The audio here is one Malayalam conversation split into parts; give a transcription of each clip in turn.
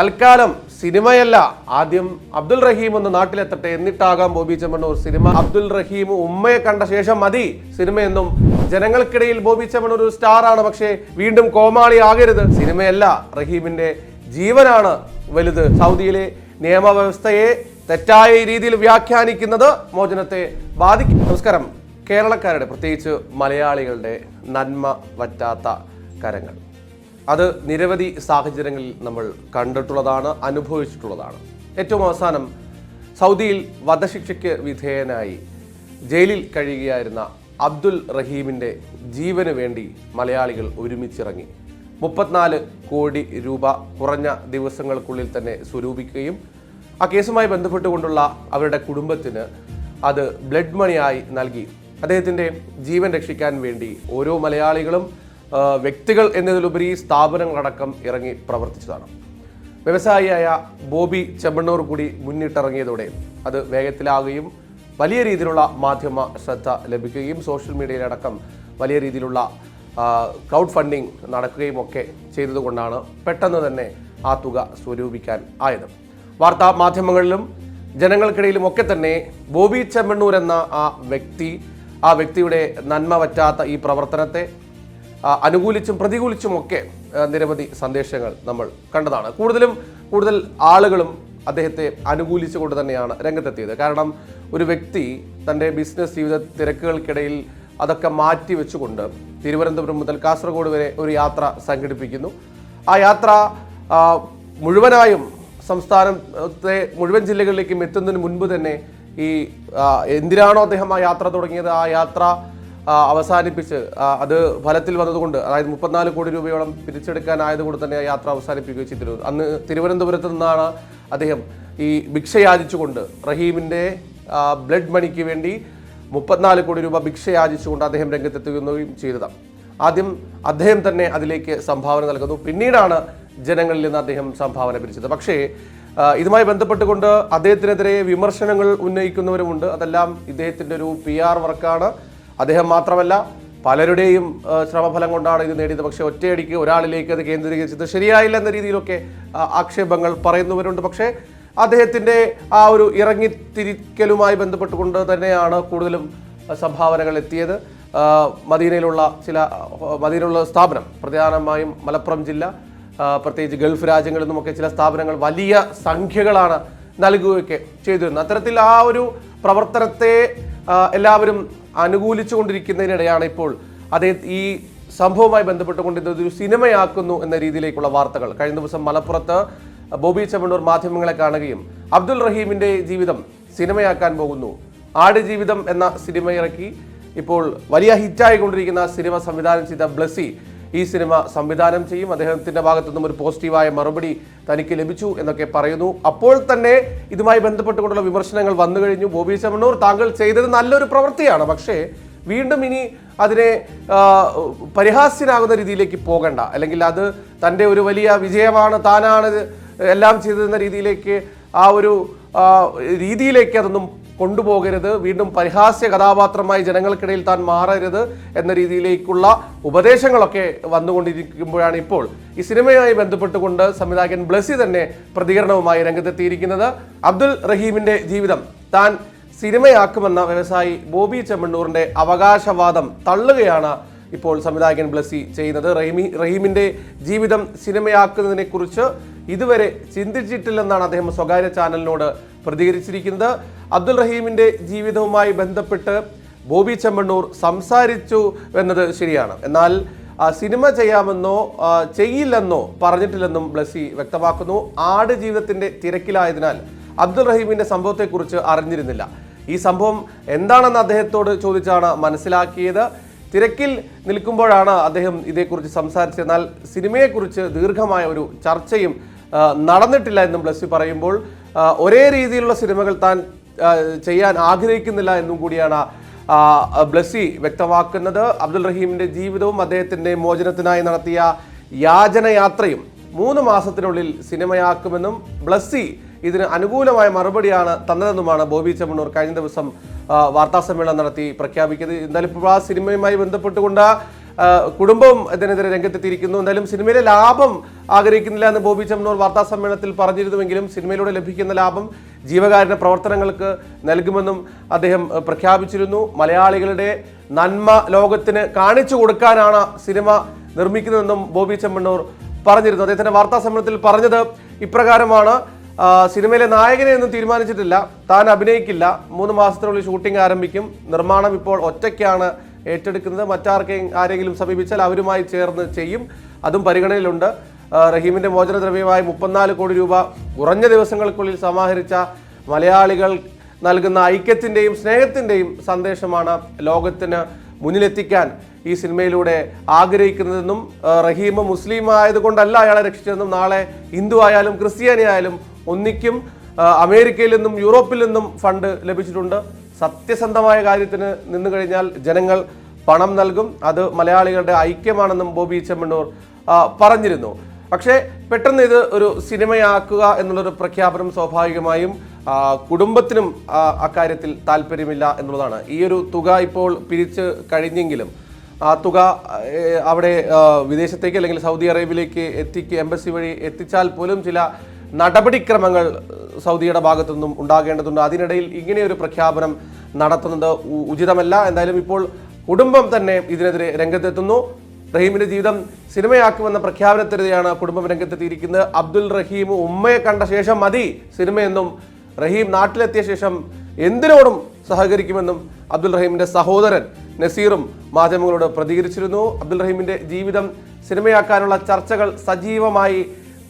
തൽക്കാലം സിനിമയല്ല ആദ്യം അബ്ദുൽ റഹീം ഒന്ന് നാട്ടിലെത്തട്ടെ. എന്നിട്ടാകാം ബോബി ചെമ്മണ്ണൂർ സിനിമ. അബ്ദുൽ റഹീം ഉമ്മയെ കണ്ട ശേഷം മതി സിനിമയെന്നും. ജനങ്ങൾക്കിടയിൽ ബോബി ചെമ്മണ്ണൂർ ഒരു സ്റ്റാറാണ് പക്ഷേ വീണ്ടും കോമാളി ആകരുത് സിനിമയല്ല റഹീമിന്റെ ജീവനാണ് വലുത്. സൗദിയിലെ നിയമവ്യവസ്ഥയെ തെറ്റായ രീതിയിൽ വ്യാഖ്യാനിക്കുന്നത് മോചനത്തെ ബാധിക്കും. നമസ്കാരം. കേരളക്കാരുടെ പ്രത്യേകിച്ച് മലയാളികളുടെ നന്മ വറ്റാത്ത കരങ്ങൾ. അത് നിരവധി സാഹചര്യങ്ങളിൽ നമ്മൾ കണ്ടിട്ടുള്ളതാണ് അനുഭവിച്ചിട്ടുള്ളതാണ്. ഏറ്റവും അവസാനം സൗദിയിൽ വധശിക്ഷയ്ക്ക് വിധേയനായി ജയിലിൽ കഴിയുകയായിരുന്ന അബ്ദുൽ റഹീമിന്റെ ജീവന് വേണ്ടി മലയാളികൾ ഒരുമിച്ചിറങ്ങി. മുപ്പത്തിനാല് കോടി രൂപ കുറഞ്ഞ ദിവസങ്ങൾക്കുള്ളിൽ തന്നെ സ്വരൂപിക്കുകയും ആ കേസുമായി ബന്ധപ്പെട്ടുകൊണ്ടുള്ള അവരുടെ കുടുംബത്തിന് അത് ബ്ലഡ് മണിയായി നൽകി. അദ്ദേഹത്തിന്റെ ജീവൻ രക്ഷിക്കാൻ വേണ്ടി ഓരോ മലയാളികളും വ്യക്തികൾ എന്നതിലുപരി സ്ഥാപനങ്ങളടക്കം ഇറങ്ങി പ്രവർത്തിച്ചതാണ്. വ്യവസായിയായ ബോബി ചെമ്മണ്ണൂർ കൂടി മുന്നിട്ടിറങ്ങിയതോടെ അത് വേഗത്തിലാകുകയും വലിയ രീതിയിലുള്ള മാധ്യമ ശ്രദ്ധ ലഭിക്കുകയും സോഷ്യൽ മീഡിയയിലടക്കം വലിയ രീതിയിലുള്ള ക്രൗഡ് ഫണ്ടിങ് നടക്കുകയും ഒക്കെ ചെയ്തതുകൊണ്ടാണ് പെട്ടെന്ന് തന്നെ ആ തുക സ്വരൂപിക്കാൻ ആയത്. വാർത്താ മാധ്യമങ്ങളിലും ജനങ്ങൾക്കിടയിലും ഒക്കെ തന്നെ ബോബി ചെമ്മണ്ണൂർ എന്ന ആ വ്യക്തി ആ വ്യക്തിയുടെ നന്മ ഈ പ്രവർത്തനത്തെ അനുകൂലിച്ചും പ്രതികൂലിച്ചും ഒക്കെ നിരവധി സന്ദേശങ്ങൾ നമ്മൾ കണ്ടതാണ്. കൂടുതലും കൂടുതൽ ആളുകളും അദ്ദേഹത്തെ അനുകൂലിച്ചുകൊണ്ട് തന്നെയാണ് രംഗത്തെത്തിയത്. കാരണം ഒരു വ്യക്തി തന്റെ ബിസിനസ് ജീവിത തിരക്കുകൾക്കിടയിൽ അതൊക്കെ മാറ്റി വെച്ചുകൊണ്ട് തിരുവനന്തപുരം മുതൽ കാസർഗോഡ് വരെ ഒരു യാത്ര സംഘടിപ്പിക്കുന്നു. ആ യാത്ര മുഴുവനായും സംസ്ഥാനത്തെ മുഴുവൻ ജില്ലകളിലേക്കും എത്തുന്നതിന് മുൻപ് തന്നെ ഈ എന്തിനാണോ അദ്ദേഹം ആ യാത്ര തുടങ്ങിയത്? ആ യാത്ര അവസാനിപ്പിച്ച് അത് ഫലത്തിൽ വന്നതുകൊണ്ട് അതായത് മുപ്പത്തിനാല് കോടി രൂപയോളം പിരിച്ചെടുക്കാനായതുകൊണ്ട് തന്നെ യാത്ര അവസാനിപ്പിക്കുകയും ചെയ്തിരുന്നു. അന്ന് തിരുവനന്തപുരത്ത് നിന്നാണ് അദ്ദേഹം ഈ ഭിക്ഷയാചിച്ചുകൊണ്ട് റഹീമിന്റെ ബ്ലഡ് മണിക്ക് വേണ്ടി മുപ്പത്തിനാല് കോടി രൂപ ഭിക്ഷയാചിച്ചുകൊണ്ട് അദ്ദേഹം രംഗത്തെത്തുകയും ചെയ്തത്. ആദ്യം അദ്ദേഹം തന്നെ അതിലേക്ക് സംഭാവന നൽകുന്നു. പിന്നീടാണ് ജനങ്ങളിൽ നിന്ന് അദ്ദേഹം സംഭാവന പിരിച്ചത്. പക്ഷേ ഇതുമായി ബന്ധപ്പെട്ടുകൊണ്ട് അദ്ദേഹത്തിനെതിരെ വിമർശനങ്ങൾ ഉന്നയിക്കുന്നവരുമുണ്ട്. അതെല്ലാം ഇദ്ദേഹത്തിന്റെ ഒരു പി ആർ വർക്കാണ്. അദ്ദേഹം മാത്രമല്ല പലരുടെയും ശ്രമഫലം കൊണ്ടാണ് ഇത് നേടിയത്. പക്ഷേ ഒറ്റയടിക്ക് ഒരാളിലേക്ക് അത് കേന്ദ്രീകരിച്ചത് ശരിയായില്ല എന്ന രീതിയിലൊക്കെ ആക്ഷേപങ്ങൾ പറയുന്നവരുണ്ട്. പക്ഷേ അദ്ദേഹത്തിന്റെ ആ ഒരു ഇറങ്ങിത്തിരിക്കലുമായി ബന്ധപ്പെട്ടുകൊണ്ട് തന്നെയാണ് കൂടുതലും സംഭാവനകൾ എത്തിയത്. മദീനയിലുള്ള ചില മദീനയിലുള്ള സ്ഥാപനം പ്രധാനമായും മലപ്പുറം ജില്ല പ്രത്യേകിച്ച് ഗൾഫ് രാജ്യങ്ങളിൽ നിന്നുമൊക്കെ ചില സ്ഥാപനങ്ങൾ വലിയ സംഖ്യകളാണ് നൽകുകയൊക്കെ ചെയ്തിരുന്നത്. അത്തരത്തിൽ ആ ഒരു പ്രവർത്തനത്തെ എല്ലാവരും അനുകൂലിച്ചു കൊണ്ടിരിക്കുന്നതിനിടെയാണ് ഇപ്പോൾ അതേ ഈ സംഭവവുമായി ബന്ധപ്പെട്ടുകൊണ്ട് ഒരു സിനിമയാക്കുന്നു എന്ന രീതിയിലേക്കുള്ള വാർത്തകൾ. കഴിഞ്ഞ ദിവസം മലപ്പുറത്ത് ബോബി ചെമ്മണ്ണൂർ മാധ്യമങ്ങളെ കാണുകയും അബ്ദുൽ റഹീമിന്റെ ജീവിതം സിനിമയാക്കാൻ പോകുന്നു. ആടുജീവിതം എന്ന സിനിമ ഇറക്കി ഇപ്പോൾ വലിയ ഹിറ്റായിക്കൊണ്ടിരിക്കുന്ന സിനിമ സംവിധാനം ചെയ്ത ബ്ലസി ഈ സിനിമ സംവിധാനം ചെയ്യും. അദ്ദേഹത്തിന്റെ ഭാഗത്തു നിന്നും ഒരു പോസിറ്റീവായ മറുപടി തനിക്ക് ലഭിച്ചു എന്നൊക്കെ പറയുന്നു. അപ്പോൾ തന്നെ ഇതുമായി ബന്ധപ്പെട്ടുകൊണ്ടുള്ള വിമർശനങ്ങൾ വന്നു കഴിഞ്ഞു. ബോബി ചെമ്മണ്ണൂർ താങ്കൾ ചെയ്തത് നല്ലൊരു പ്രവൃത്തിയാണ്. പക്ഷേ വീണ്ടും ഇനി അതിനെ പരിഹാസ്യനാകുന്ന രീതിയിലേക്ക് പോകണ്ട. അല്ലെങ്കിൽ അത് തന്റെ ഒരു വലിയ വിജയമാണ് താനാണ് എല്ലാം ചെയ്തതെന്ന രീതിയിലേക്ക് ആ ഒരു രീതിയിലേക്ക് അതൊന്നും കൊണ്ടുപോകരുത്. വീണ്ടും പരിഹാസ്യ കഥാപാത്രമായി ജനങ്ങൾക്കിടയിൽ താൻ മാറരുത് എന്ന രീതിയിലേക്കുള്ള ഉപദേശങ്ങളൊക്കെ വന്നുകൊണ്ടിരിക്കുമ്പോഴാണ് ഇപ്പോൾ ഈ സിനിമയുമായി ബന്ധപ്പെട്ടുകൊണ്ട് സംവിധായകൻ ബ്ലസി തന്നെ പ്രതികരണവുമായി രംഗത്തെത്തിയിരിക്കുന്നത്. അബ്ദുൽ റഹീമിന്റെ ജീവിതം താൻ സിനിമയാക്കുമെന്ന വ്യവസായി ബോബി ചെമ്മണ്ണൂറിന്റെ അവകാശവാദം തള്ളുകയാണ് ഇപ്പോൾ സംവിധായകൻ ബ്ലസി ചെയ്യുന്നത്. റഹീമി റഹീമിന്റെ ജീവിതം സിനിമയാക്കുന്നതിനെക്കുറിച്ച് ഇതുവരെ ചിന്തിച്ചിട്ടില്ലെന്നാണ് അദ്ദേഹം സ്വകാര്യ ചാനലിനോട് പ്രതികരിച്ചിരിക്കുന്നത്. അബ്ദുൽ റഹീമിന്റെ ജീവിതവുമായി ബന്ധപ്പെട്ട് ബോബി ചെമ്മണ്ണൂർ സംസാരിച്ചു എന്നത് ശരിയാണ്. എന്നാൽ സിനിമ ചെയ്യാമെന്നോ ചെയ്യില്ലെന്നോ പറഞ്ഞിട്ടില്ലെന്നും ബ്ലസി വ്യക്തമാക്കുന്നു. ആട് ജീവിതത്തിന്റെ തിരക്കിലായതിനാൽ അബ്ദുൾ റഹീമിന്റെ സംഭവത്തെക്കുറിച്ച് അറിഞ്ഞിരുന്നില്ല. ഈ സംഭവം എന്താണെന്ന് അദ്ദേഹത്തോട് ചോദിച്ചാണ് മനസ്സിലാക്കിയത്. തിരക്കിൽ നിൽക്കുമ്പോഴാണ് അദ്ദേഹം ഇതേക്കുറിച്ച് സംസാരിച്ചത്. എന്നാൽ സിനിമയെക്കുറിച്ച് ദീർഘമായ ഒരു ചർച്ചയും നടന്നിട്ടില്ല എന്നും ബ്ലസ്സി പറയുമ്പോൾ ഒരേ രീതിയിലുള്ള സിനിമകൾ താൻ ചെയ്യാൻ ആഗ്രഹിക്കുന്നില്ല എന്നും കൂടിയാണ് ബ്ലസ്സി വ്യക്തമാക്കുന്നത്. അബ്ദുൽ റഹീമിന്റെ ജീവിതവും അദ്ദേഹത്തിന്റെ മോചനത്തിനായി നടത്തിയ യാചനയാത്രയും മൂന്ന് മാസത്തിനുള്ളിൽ സിനിമയാക്കുമെന്നും ബ്ലസ്സി ഇതിന് അനുകൂലമായ മറുപടിയാണ് തന്നതെന്നുമാണ് ബോബി ചെമ്മണ്ണൂർ കഴിഞ്ഞ ദിവസം വാർത്താ സമ്മേളനം നടത്തി പ്രഖ്യാപിക്കുന്നത്. എന്തായാലും ഇപ്പോൾ ആ സിനിമയുമായി ബന്ധപ്പെട്ടുകൊണ്ട് കുടുംബവും ഇതിനെതിരെ രംഗത്തെത്തിയിരിക്കുന്നു. എന്തായാലും സിനിമയിലെ ലാഭം ആഗ്രഹിക്കുന്നില്ല എന്ന് ബോബി ചെമ്മണ്ണൂർ വാർത്താ സമ്മേളനത്തിൽ പറഞ്ഞിരുന്നുവെങ്കിലും സിനിമയിലൂടെ ലഭിക്കുന്ന ലാഭം ജീവകാരുണ്യ പ്രവർത്തനങ്ങൾക്ക് നൽകുമെന്നും അദ്ദേഹം പ്രഖ്യാപിച്ചിരുന്നു. മലയാളികളുടെ നന്മ ലോകത്തിന് കാണിച്ചു കൊടുക്കാനാണ് സിനിമ നിർമ്മിക്കുന്നതെന്നും ബോബി ചെമ്മണ്ണൂർ പറഞ്ഞിരുന്നു. അദ്ദേഹത്തിന്റെ വാർത്താ സമ്മേളനത്തിൽ പറഞ്ഞത് ഇപ്രകാരമാണ്. സിനിമയിലെ നായകനെ ഒന്നും തീരുമാനിച്ചിട്ടില്ല. താൻ അഭിനയിക്കില്ല. മൂന്ന് മാസത്തിനുള്ളിൽ ഷൂട്ടിംഗ് ആരംഭിക്കും. നിർമ്മാണം ഇപ്പോൾ ഒറ്റയ്ക്കാണ്. ഏറ്റെടുക്കുന്നത് മറ്റാർക്കെയും ആരെങ്കിലും സമീപിച്ചാൽ അവരുമായി ചേർന്ന് ചെയ്യും. അതും പരിഗണനയിലുണ്ട്. റഹീമിന്റെ മോചനദ്രവ്യമായി മുപ്പത്തിനാല് കോടി രൂപ കുറഞ്ഞ ദിവസങ്ങൾക്കുള്ളിൽ സമാഹരിച്ച മലയാളികൾ നൽകുന്ന ഐക്യത്തിന്റെയും സ്നേഹത്തിന്റെയും സന്ദേശമാണ് ലോകത്തിന് മുന്നിലെത്തിക്കാൻ ഈ സിനിമയിലൂടെ ആഗ്രഹിക്കുന്നതെന്നും റഹീം മുസ്ലിം ആയതുകൊണ്ടല്ല അയാളെ രക്ഷിച്ചതെന്നും നാളെ ഹിന്ദു ആയാലും ക്രിസ്ത്യാനി ആയാലും ഒന്നിക്കും അമേരിക്കയിൽ നിന്നും യൂറോപ്പിൽ നിന്നും ഫണ്ട് ലഭിച്ചിട്ടുണ്ട്. സത്യസന്ധമായ കാര്യത്തിന് നിന്നു കഴിഞ്ഞാൽ ജനങ്ങൾ പണം നൽകും. അത് മലയാളികളുടെ ഐക്യമാണെന്നും ബോബി ചെമ്മണ്ണൂർ പറഞ്ഞിരുന്നു. പക്ഷേ പെട്ടെന്ന് ഇത് ഒരു സിനിമയാക്കുക എന്നുള്ളൊരു പ്രഖ്യാപനം സ്വാഭാവികമായും കുടുംബത്തിനും അക്കാര്യത്തിൽ താല്പര്യമില്ല എന്നുള്ളതാണ്. ഈ ഒരു തുക ഇപ്പോൾ പിരിച്ച് കഴിഞ്ഞെങ്കിലും ആ തുക അവിടെ വിദേശത്തേക്ക് അല്ലെങ്കിൽ സൗദി അറേബ്യയിലേക്ക് എത്തിക്ക് എംബസി വഴി എത്തിച്ചാൽ പോലും ചില നടപടിക്രമങ്ങൾ സൗദിയുടെ ഭാഗത്തു നിന്നും ഉണ്ടാകേണ്ടതുണ്ട്. അതിനിടയിൽ ഇങ്ങനെയൊരു പ്രഖ്യാപനം നടത്തുന്നത് ഉചിതമല്ല. എന്തായാലും ഇപ്പോൾ കുടുംബം തന്നെ ഇതിനെതിരെ രംഗത്തെത്തുന്നു. റഹീമിന്റെ ജീവിതം സിനിമയാക്കുമെന്ന പ്രഖ്യാപനത്തിനെതിരെയാണ് കുടുംബം രംഗത്തെത്തിയിരിക്കുന്നത്. അബ്ദുൽ റഹീം ഉമ്മയെ കണ്ട ശേഷം മതി സിനിമയെന്നും റഹീം നാട്ടിലെത്തിയ ശേഷം എന്തിനോടും സഹകരിക്കുമെന്നും അബ്ദുൽ റഹീമിന്റെ സഹോദരൻ നസീറും മാധ്യമങ്ങളോട് പ്രതികരിച്ചിരുന്നു. അബ്ദുൽ റഹീമിന്റെ ജീവിതം സിനിമയാക്കാനുള്ള ചർച്ചകൾ സജീവമായി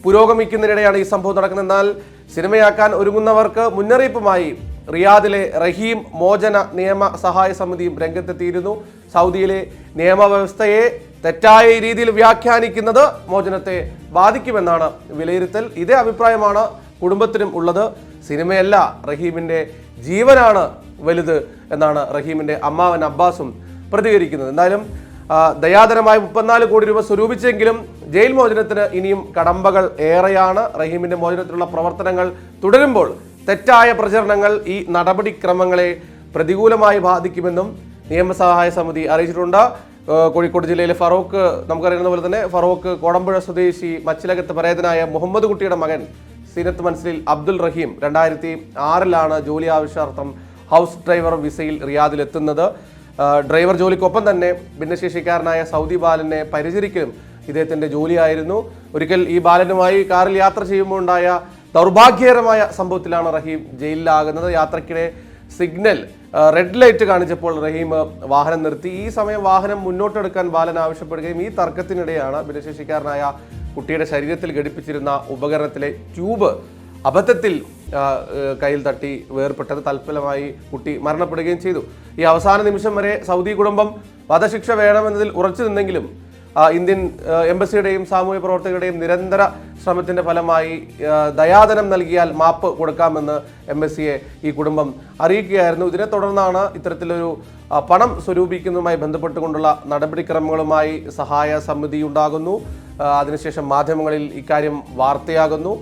പുരോഗമിക്കുന്നതിനിടെയാണ് ഈ സംഭവം നടക്കുന്നത്. എന്നാൽ സിനിമയാക്കാൻ ഒരുങ്ങുന്നവർക്ക് മുന്നറിയിപ്പുമായി റിയാദിലെ റഹീം മോചന നിയമ സഹായ സമിതിയും രംഗത്തെത്തിയിരുന്നു. സൗദിയിലെ നിയമവ്യവസ്ഥയെ തെറ്റായ രീതിയിൽ വ്യാഖ്യാനിക്കുന്നത് മോചനത്തെ ബാധിക്കുമെന്നാണ് വിലയിരുത്തൽ. ഇതേ അഭിപ്രായമാണ് കുടുംബത്തിനും ഉള്ളത്. സിനിമയല്ല റഹീമിന്റെ ജീവനാണ് വലുത് എന്നാണ് റഹീമിന്റെ അമ്മാവൻ അബ്ബാസും പ്രതികരിക്കുന്നത്. എന്തായാലും ദയാദരമായി മുപ്പത്തിനാല് കോടി രൂപ സ്വരൂപിച്ചെങ്കിലും ജയിൽ മോചനത്തിന് ഇനിയും കടമ്പകൾ ഏറെയാണ്. റഹീമിന്റെ മോചനത്തിനുള്ള പ്രവർത്തനങ്ങൾ തുടരുമ്പോൾ തെറ്റായ പ്രചരണങ്ങൾ ഈ നടപടിക്രമങ്ങളെ പ്രതികൂലമായി ബാധിക്കുമെന്നും നിയമസഹായ സമിതി അറിയിച്ചിട്ടുണ്ട്. കോഴിക്കോട് ജില്ലയിലെ ഫറോക്ക് നമുക്കറിയുന്ന പോലെ തന്നെ ഫറോക്ക് കോടമ്പുഴ സ്വദേശി മച്ചിലകത്ത് പരേതനായ മുഹമ്മദ് കുട്ടിയുടെ മകൻ സീനത്ത് മൻസിലിൽ അബ്ദുൽ റഹീം രണ്ടായിരത്തി ആറിലാണ് ജോലി ആവശ്യാർത്ഥം ഹൗസ് ഡ്രൈവർ വിസയിൽ റിയാദിലെത്തുന്നത്. ഡ്രൈവർ ജോലിക്കൊപ്പം തന്നെ ഭിന്നശേഷിക്കാരനായ സൗദി ബാലനെ പരിചരിക്കലും ഇദ്ദേഹത്തിന്റെ ജോലിയായിരുന്നു. ഒരിക്കൽ ഈ ബാലനുമായി കാറിൽ യാത്ര ചെയ്യുമ്പോൾ ഉണ്ടായ ദൗർഭാഗ്യകരമായ സംഭവത്തിലാണ് റഹീം ജയിലിലാകുന്നത്. യാത്രക്കിടെ സിഗ്നൽ റെഡ് ലൈറ്റ് കാണിച്ചപ്പോൾ റഹീം വാഹനം നിർത്തി. ഈ സമയം വാഹനം മുന്നോട്ടെടുക്കാൻ ബാലൻ ആവശ്യപ്പെടുകയും ഈ തർക്കത്തിനിടെയാണ് ഭിന്നശേഷിക്കാരനായ കുട്ടിയുടെ ശരീരത്തിൽ ഘടിപ്പിച്ചിരുന്ന ഉപകരണത്തിലെ ട്യൂബ് അബദ്ധത്തിൽ കയ്യിൽ തട്ടി വേർപെട്ടത് തൽഫലമായി കുട്ടി മരണപ്പെടുകയും ചെയ്തു. ഈ അവസാന നിമിഷം വരെ സൗദി കുടുംബം വധശിക്ഷ വേണമെന്നതിൽ ഉറച്ചു നിന്നെങ്കിലും ഇന്ത്യൻ എംബസിയുടെയും സാമൂഹ്യ പ്രവർത്തകരുടെയും നിരന്തര ശ്രമത്തിന്റെ ഫലമായി ദയാദനം നൽകിയാൽ മാപ്പ് കൊടുക്കാമെന്ന് എംബസിയെ ഈ കുടുംബം അറിയിക്കുകയായിരുന്നു. ഇതിനെ തുടർന്നാണ് ഇത്തരത്തിലൊരു പണം സ്വരൂപിക്കുന്നതുമായി ബന്ധപ്പെട്ടുകൊണ്ടുള്ള നടപടിക്രമങ്ങളുമായി സഹായ സമിതി ഉണ്ടാകുന്നു. അതിനുശേഷം മാധ്യമങ്ങളിൽ ഇക്കാര്യം വാർത്തയാകുന്നു.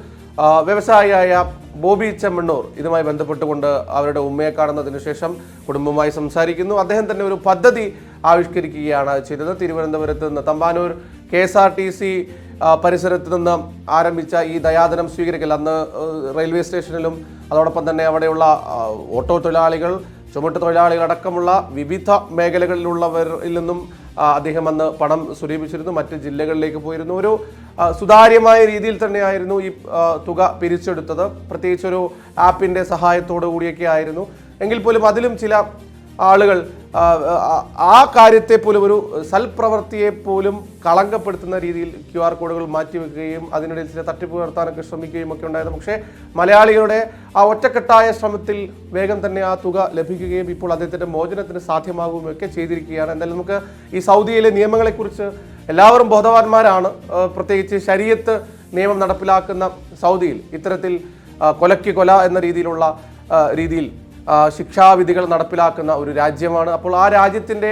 വ്യവസായിയായ ബോബി ചെമ്മണ്ണൂർ ഇതുമായി ബന്ധപ്പെട്ടുകൊണ്ട് അവരുടെ ഉമ്മയെ കാണുന്നതിന് ശേഷം കുടുംബവുമായി സംസാരിക്കുന്നു. അദ്ദേഹം തന്നെ ഒരു പദ്ധതി ആവിഷ്കരിക്കുകയാണ് ചെയ്തത്. തിരുവനന്തപുരത്ത് നിന്ന് Thampanoor K S R T C പരിസരത്ത് നിന്ന് ആരംഭിച്ച ഈ ദയാദനം സ്വീകരിക്കൽ. അന്ന് റെയിൽവേ സ്റ്റേഷനിലും അതോടൊപ്പം തന്നെ അവിടെയുള്ള ഓട്ടോ തൊഴിലാളികൾ ചുമട്ട് തൊഴിലാളികളടക്കമുള്ള വിവിധ മേഖലകളിലുള്ളവരിൽ നിന്നും അദ്ദേഹം അന്ന് പണം സ്വരൂപിച്ചിരുന്നു മറ്റ് ജില്ലകളിലേക്ക് പോയിരുന്നു. ഒരു സുതാര്യമായ രീതിയിൽ തന്നെയായിരുന്നു ഈ തുക പിരിച്ചെടുത്തത്. പ്രത്യേകിച്ച് ഒരു ആപ്പിന്റെ സഹായത്തോടു കൂടിയൊക്കെ ആയിരുന്നു. എങ്കിൽ പോലും അതിലും ചില ആളുകൾ ആ, കാര്യത്തെ പോലും ഒരു സൽപ്രവൃത്തിയെ പോലും കളങ്കപ്പെടുത്തുന്ന രീതിയിൽ ക്യു ആർ കോഡുകൾ മാറ്റിവെക്കുകയും അതിനിടയിൽ ചില തട്ടിപ്പ് നടത്താനൊക്കെ ശ്രമിക്കുകയും ഒക്കെ ഉണ്ടായിരുന്നു. പക്ഷേ മലയാളികളുടെ ആ ഒറ്റക്കെട്ടായ ശ്രമത്തിൽ വേഗം തന്നെ ആ തുക ലഭിക്കുകയും ഇപ്പോൾ അദ്ദേഹത്തിന്റെ മോചനത്തിന് സാധ്യമാകുകയും ഒക്കെ ചെയ്തിരിക്കുകയാണ്. എന്തായാലും നമുക്ക് ഈ സൗദിയിലെ നിയമങ്ങളെക്കുറിച്ച് എല്ലാവരും ബോധവാന്മാരാണ്. പ്രത്യേകിച്ച് ശരീരത്ത് നിയമം നടപ്പിലാക്കുന്ന സൗദിയിൽ ഇത്തരത്തിൽ കൊലയ്ക്ക് കൊല എന്ന രീതിയിലുള്ള രീതിയിൽ ശിക്ഷാവിധികൾ നടപ്പിലാക്കുന്ന ഒരു രാജ്യമാണ്. അപ്പോൾ ആ രാജ്യത്തിന്റെ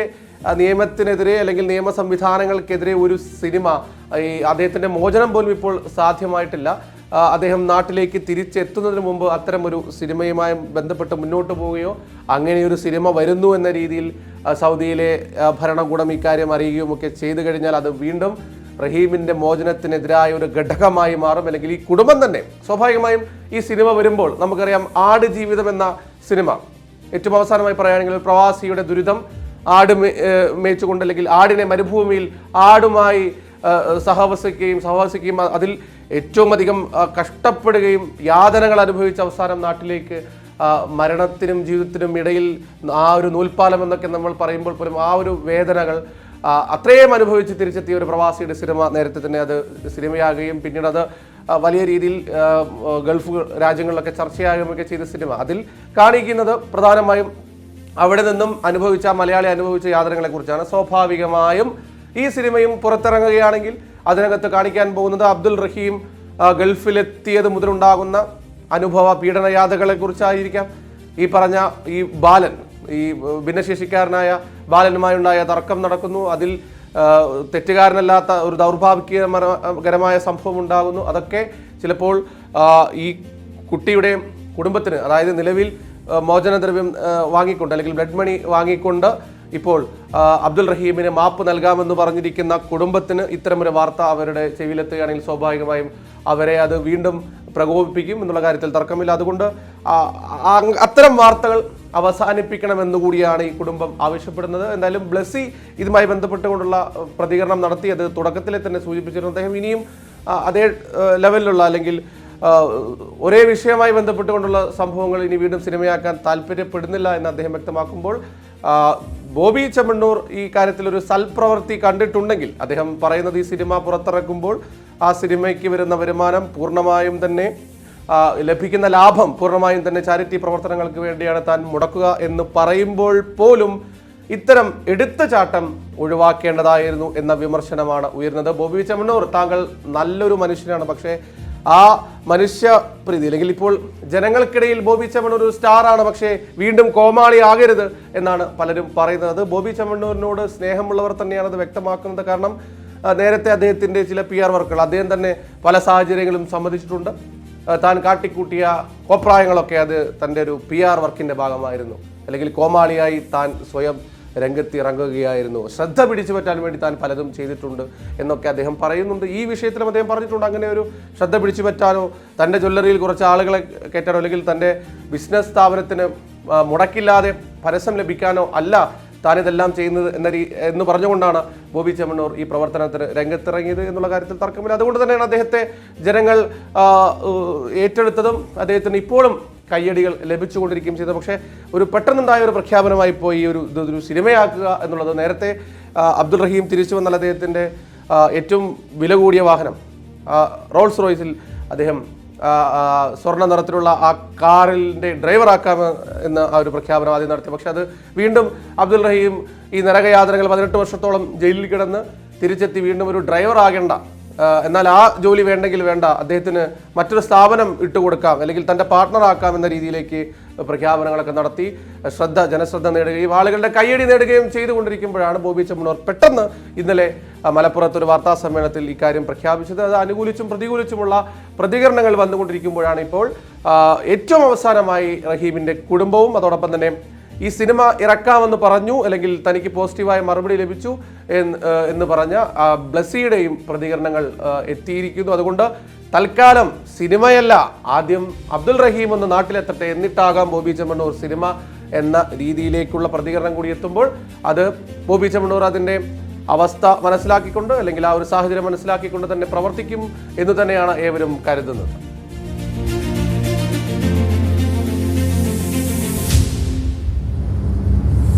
നിയമത്തിനെതിരെ അല്ലെങ്കിൽ നിയമ സംവിധാനങ്ങൾക്കെതിരെ ഒരു സിനിമ ഈ അദ്ദേഹത്തിന്റെ മോചനം പോലും ഇപ്പോൾ സാധ്യമായിട്ടില്ല. അദ്ദേഹം നാട്ടിലേക്ക് തിരിച്ചെത്തുന്നതിന് മുമ്പ് അത്തരം ഒരു സിനിമയുമായി ബന്ധപ്പെട്ട് മുന്നോട്ട് പോവുകയോ അങ്ങനെ ഒരു സിനിമ വരുന്നു എന്ന രീതിയിൽ സൗദിയിലെ ഭരണകൂടം ഇക്കാര്യം അറിയുകയും ഒക്കെ ചെയ്തു കഴിഞ്ഞാൽ അത് വീണ്ടും റഹീമിന്റെ മോചനത്തിനെതിരായ ഒരു ഘടകമായി മാറും. അല്ലെങ്കിൽ ഈ കുടുംബം തന്നെ സ്വാഭാവികമായും ഈ സിനിമ വരുമ്പോൾ നമുക്കറിയാം ആട് ജീവിതം എന്ന സിനിമ. ഏറ്റവും അവസാനമായി പറയുകയാണെങ്കിൽ പ്രവാസിയുടെ ദുരിതം ആട് മേച്ചുകൊണ്ട് അല്ലെങ്കിൽ ആടിനെ മരുഭൂമിയിൽ ആടുമായി സഹവസിക്കുകയും സഹവസിക്കുകയും അതിൽ ഏറ്റവും അധികം കഷ്ടപ്പെടുകയും യാതനകൾ അനുഭവിച്ച അവസാനം നാട്ടിലേക്ക് മരണത്തിനും ജീവിതത്തിനും ഇടയിൽ ആ ഒരു നൂൽപ്പാലം എന്നൊക്കെ നമ്മൾ പറയുമ്പോൾ പോലും ആ ഒരു വേദനകൾ അത്രയും അനുഭവിച്ച് തിരിച്ചെത്തിയ ഒരു പ്രവാസിയുടെ സിനിമ നേരത്തെ തന്നെ അത് സിനിമയാകുകയും പിന്നീട് അത് വലിയ രീതിയിൽ ഗൾഫ് രാജ്യങ്ങളിലൊക്കെ ചർച്ചയാകുകയൊക്കെ ചെയ്ത സിനിമ. അതിൽ കാണിക്കുന്നത് പ്രധാനമായും അവിടെ നിന്നും അനുഭവിച്ച മലയാളി അനുഭവിച്ച യാത്രകളെ കുറിച്ചാണ്. സ്വാഭാവികമായും ഈ സിനിമയും പുറത്തിറങ്ങുകയാണെങ്കിൽ അതിനകത്ത് കാണിക്കാൻ പോകുന്നത് അബ്ദുൽ റഹീം ഗൾഫിലെത്തിയത് മുതലുണ്ടാകുന്ന അനുഭവ പീഡനയാതകളെ കുറിച്ചായിരിക്കാം. ഈ പറഞ്ഞ ഈ ബാലൻ ഈ ഭിന്നശേഷിക്കാരനായ ബാലനുമായുണ്ടായ തർക്കം നടക്കുന്നു. അതിൽ തെറ്റുകാരനല്ലാത്ത ഒരു ദൗർഭാഗ്യകരമായ സംഭവം ഉണ്ടാകുന്നു. അതൊക്കെ ചിലപ്പോൾ ഈ കുട്ടിയുടെ കുടുംബത്തിന് അതായത് നിലവിൽ മോചനദ്രവ്യം വാങ്ങിക്കൊണ്ട് അല്ലെങ്കിൽ ബ്ലഡ് മണി വാങ്ങിക്കൊണ്ട് ഇപ്പോൾ അബ്ദുൽ റഹീമിന് മാപ്പ് നൽകാമെന്ന് പറഞ്ഞിരിക്കുന്ന കുടുംബത്തിന് ഇത്തരമൊരു വാർത്ത അവരുടെ ചെവിയിലെത്തുകയാണെങ്കിൽ സ്വാഭാവികമായും അവരെ അത് വീണ്ടും പ്രകോപിപ്പിക്കും എന്നുള്ള കാര്യത്തിൽ തർക്കമില്ല. അതുകൊണ്ട് അത്തരം വാർത്തകൾ അവസാനിപ്പിക്കണമെന്ന് കൂടിയാണ് ഈ കുടുംബം ആവശ്യപ്പെടുന്നത്. എന്തായാലും ബ്ലസ്സി ഇതുമായി ബന്ധപ്പെട്ടുകൊണ്ടുള്ള പ്രതികരണം നടത്തിയത് തുടക്കത്തിലെ തന്നെ സൂചിപ്പിച്ചിരുന്നു. അദ്ദേഹം ഇനിയും അതേ ലെവലിലുള്ള അല്ലെങ്കിൽ ഒരേ വിഷയമായി ബന്ധപ്പെട്ടുകൊണ്ടുള്ള സംഭവങ്ങൾ ഇനി വീണ്ടും സിനിമയാക്കാൻ താല്പര്യപ്പെടുന്നില്ല എന്ന് അദ്ദേഹം വ്യക്തമാക്കുമ്പോൾ ബോബി ചെമ്മണ്ണൂർ ഈ കാര്യത്തിൽ ഒരു സൽപ്രവൃത്തി കണ്ടിട്ടുണ്ടെങ്കിൽ അദ്ദേഹം പറയുന്നത് ഈ സിനിമ പുറത്തിറക്കുമ്പോൾ ആ സിനിമയ്ക്ക് വരുന്ന വരുമാനം പൂർണമായും തന്നെ ലഭിക്കുന്ന ലാഭം പൂർണമായും തന്നെ ചാരിറ്റി പ്രവർത്തനങ്ങൾക്ക് വേണ്ടിയാണ് താൻ മുടക്കുക എന്ന് പറയുമ്പോൾ പോലും ഇത്തരം എടുത്ത ചാട്ടം ഒഴിവാക്കേണ്ടതായിരുന്നു എന്ന വിമർശനമാണ് ഉയർന്നത് ബോബി ചെമ്മണ്ണൂർ താങ്കൾ നല്ലൊരു മനുഷ്യനാണ്. പക്ഷേ ആ മനുഷ്യപ്രീതി അല്ലെങ്കിൽ ഇപ്പോൾ ജനങ്ങൾക്കിടയിൽ ബോബി ചെമ്മണ്ണൂർ ഒരു സ്റ്റാറാണ് പക്ഷേ വീണ്ടും കോമാളി ആകരുത് എന്നാണ് പലരും പറയുന്നത്. ബോബി ചെമ്മണ്ണൂരിനോട് സ്നേഹമുള്ളവർ തന്നെയാണ് അത് വ്യക്തമാക്കുന്നത്. കാരണം നേരത്തെ അദ്ദേഹത്തിന്റെ ചില പി ആർ വർക്കുകൾ അദ്ദേഹം തന്നെ പല സാഹചര്യങ്ങളും സമ്മതിച്ചിട്ടുണ്ട്. താൻ കാട്ടിക്കൂട്ടിയ കോപ്രായങ്ങളൊക്കെ അത് തന്റെ ഒരു പി ആർ വർക്കിന്റെ ഭാഗമായിരുന്നു. അല്ലെങ്കിൽ കോമാളിയായി താൻ സ്വയം രംഗത്തിറങ്ങുകയായിരുന്നു ശ്രദ്ധ പിടിച്ചു പറ്റാൻ വേണ്ടി താൻ പലതും ചെയ്തിട്ടുണ്ട് എന്നൊക്കെ അദ്ദേഹം പറയുന്നുണ്ട്. ഈ വിഷയത്തിലും അദ്ദേഹം പറഞ്ഞിട്ടുണ്ട്. അങ്ങനെ ഒരു ശ്രദ്ധ പിടിച്ചു പറ്റാനോ തന്റെ ജ്വല്ലറിയിൽ കുറച്ച് ആളുകളെ കയറ്റാനോ അല്ലെങ്കിൽ തന്റെ ബിസിനസ് സ്ഥാപനത്തിന് മുടക്കില്ലാതെ പരസ്യം ലഭിക്കാനോ അല്ല താനിതെല്ലാം ചെയ്യുന്നത് എന്ന രീ എന്ന് പറഞ്ഞുകൊണ്ടാണ് ബോബി ചെമ്മണ്ണൂർ ഈ പ്രവർത്തനത്തിന് രംഗത്തിറങ്ങിയത് എന്നുള്ള കാര്യത്തിൽ തർക്കമില്ല. അതുകൊണ്ട് തന്നെയാണ് അദ്ദേഹത്തെ ജനങ്ങൾ ഏറ്റെടുത്തതും അദ്ദേഹത്തിന് ഇപ്പോഴും കയ്യടികൾ ലഭിച്ചുകൊണ്ടിരിക്കുകയും ചെയ്തത്. പക്ഷേ ഒരു പെട്ടെന്നുണ്ടായ ഒരു പ്രഖ്യാപനമായി പോയി ഒരു ഇതൊരു സിനിമയാക്കുക എന്നുള്ളത് നേരത്തെ അബ്ദുൾ റഹീം തിരിച്ചു വന്നാൽ അദ്ദേഹത്തിന്റെ ഏറ്റവും വില കൂടിയ വാഹനം റോൾസ് റോയ്സിൽ അദ്ദേഹം സ്വർണ നിറത്തിലുള്ള ആ കാറിന്റെ ഡ്രൈവറാക്കാം എന്ന ആ ഒരു പ്രഖ്യാപനം ആദ്യം നടത്തി. പക്ഷെ അത് വീണ്ടും അബ്ദുൽ റഹീം ഈ നരകയാതനകൾ പതിനെട്ട് വർഷത്തോളം ജയിലിൽ കിടന്ന് തിരിച്ചെത്തി. വീണ്ടും ഒരു ഡ്രൈവർ ആകേണ്ട എന്നാൽ ആ ജോലി വേണ്ടെങ്കിൽ വേണ്ട അദ്ദേഹത്തിന് മറ്റൊരു സ്ഥാപനം ഇട്ടുകൊടുക്കാം അല്ലെങ്കിൽ തന്റെ പാർട്ട്ണറാക്കാം എന്ന രീതിയിലേക്ക് പ്രഖ്യാപനങ്ങളൊക്കെ നടത്തി ശ്രദ്ധ ജനശ്രദ്ധ നേടുകയും ആളുകളുടെ കയ്യടി നേടുകയും ചെയ്തുകൊണ്ടിരിക്കുമ്പോഴാണ് ബോബി ചെമ്മണൂർ പെട്ടെന്ന് ഇന്നലെ മലപ്പുറത്ത് ഒരു വാർത്താ സമ്മേളനത്തിൽ ഇക്കാര്യം പ്രഖ്യാപിച്ചത്. അത് അനുകൂലിച്ചും പ്രതികൂലിച്ചുമുള്ള പ്രതികരണങ്ങൾ വന്നുകൊണ്ടിരിക്കുമ്പോഴാണ് ഇപ്പോൾ ഏറ്റവും അവസാനമായി റഹീമിന്റെ കുടുംബവും അതോടൊപ്പം തന്നെ ഈ സിനിമ ഇറക്കാമെന്ന് പറഞ്ഞു അല്ലെങ്കിൽ തനിക്ക് പോസിറ്റീവായ മറുപടി ലഭിച്ചു എന്ന് പറഞ്ഞ ബ്ലസ്സിയുടെയും പ്രതികരണങ്ങൾ എത്തിയിരിക്കുന്നു. അതുകൊണ്ട് തൽക്കാലം സിനിമയല്ല ആദ്യം അബ്ദുൾ റഹീം ഒന്ന് നാട്ടിലെത്തട്ടെ എന്നിട്ടാകാം ബോബി ചെമ്മണ്ണൂർ സിനിമ എന്ന രീതിയിലേക്കുള്ള പ്രതികരണം കൂടി എത്തുമ്പോൾ അത് ബോബി ചെമ്മണ്ണൂർ അതിന്റെ അവസ്ഥ മനസ്സിലാക്കിക്കൊണ്ട് അല്ലെങ്കിൽ ആ ഒരു സാഹചര്യം മനസ്സിലാക്കിക്കൊണ്ട് തന്നെ പ്രവർത്തിക്കും എന്ന് തന്നെയാണ് ഏവരും കരുതുന്നത്.